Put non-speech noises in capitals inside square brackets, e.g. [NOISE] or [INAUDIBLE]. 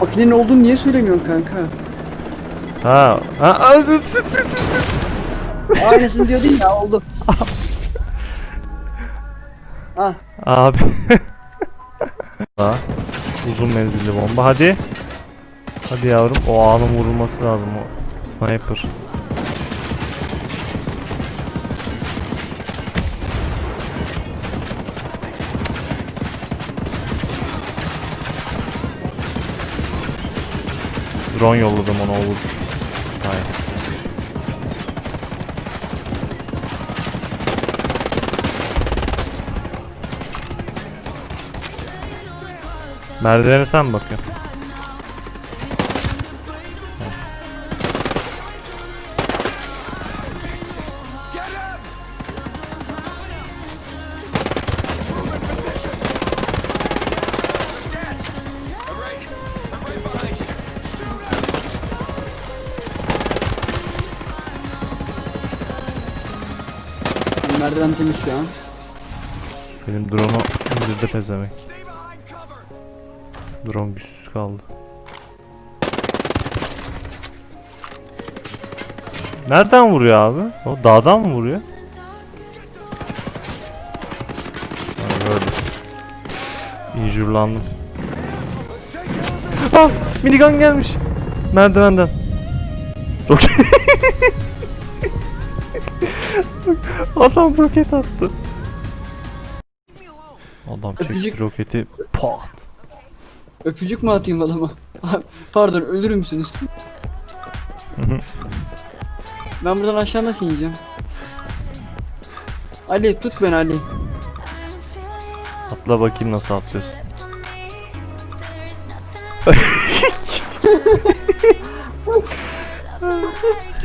Makinenin olduğunu niye söylemiyorsun kanka? Ha. Ha. Aynısını diyordun ya oldu. [LAUGHS] Ah Abi. [LAUGHS] Ha, Uzun menzilli bomba hadi. Hadi yavrum o ağanın vurulması lazım o sniper. Drone yolladım ona o vurur. Hayır. Merdivene sen mi bakıyorsun? Merdiven temiz şu an. Benim drone'u indirdi pezemek. Drone güçsüz kaldı. Nereden vuruyor abi? O dağdan mı vuruyor? İnjurlandım. Ah! Minigun gelmiş. Merdivenden. Roket. [LAUGHS] Adam roket attı. Adam çekti Öpücük. roketi pat. Öpücük mü atayım adama? [LAUGHS] Pardon ölür müsünüz? Ben buradan aşağı nasıl ineceğim? Ali tut beni Ali. Atla bakayım nasıl atlıyorsun. [LAUGHS] [LAUGHS]